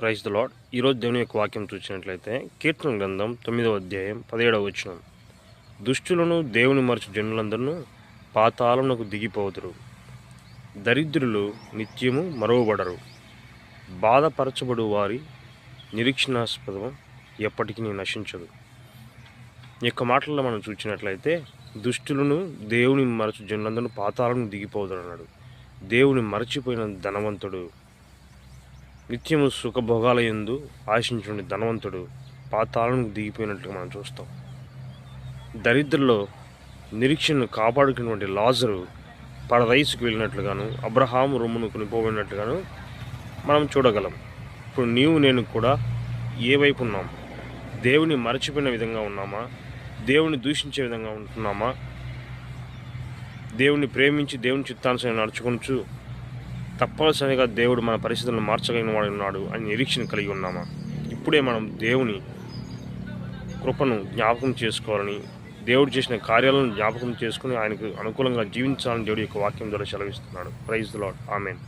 Praise the lord ఈరోజు దేవుని యొక్క వాక్యం చూసినట్లయితే కీర్తన గ్రంథం తొమ్మిదవ అధ్యాయం పదిహేడవ వచనం. దుష్టులను దేవుని మరచు జనులందరూ పాతాళమునకు దిగిపోతురు దరిద్రులు నిత్యము మరవబడరు. బాధపరచబడు వారి నిరీక్షణాస్పదం ఎప్పటికీ నశించదు. ఈ యొక్క మాటల్లో మనం చూసినట్లయితే దుష్టులను దేవుని మరచు జనులందరూ పాతాలను దిగిపోదురు అన్నాడు. దేవుని మరచిపోయిన ధనవంతుడు నిత్యము సుఖభోగాలయందు ఆశించుండి ధనవంతుడు పాతాలను దిగిపోయినట్లుగా మనం చూస్తాం. దరిద్రలో నిరీక్షణను కాపాడుకున్నటువంటి లాజరు పరదైసుకు వెళ్ళినట్లుగాను అబ్రహాము రొమ్మును కొనిపోయినట్లుగాను మనం చూడగలం. ఇప్పుడు నీవు నేను కూడా ఏ వైపు ఉన్నాం? దేవుని మరచిపోయిన విధంగా ఉన్నామా? దేవుని దూషించే విధంగా ఉంటున్నామా? దేవుని ప్రేమించి దేవుని చిత్తానుసరి నడుచుకుంటూ తప్పనిసరిగా దేవుడు మన పరిస్థితులను మార్చగలిగిన వాడు ఉన్నాడు అని నిరీక్షణ కలిగి ఉన్నామా? ఇప్పుడే మనం దేవుని కృపను జ్ఞాపకం చేసుకోవాలని దేవుడు చేసిన కార్యాలను జ్ఞాపకం చేసుకుని ఆయనకు అనుకూలంగా జీవించాలని దేవుడి యొక్క వాక్యం ద్వారా సెలవిస్తున్నాడు. Praise lord amen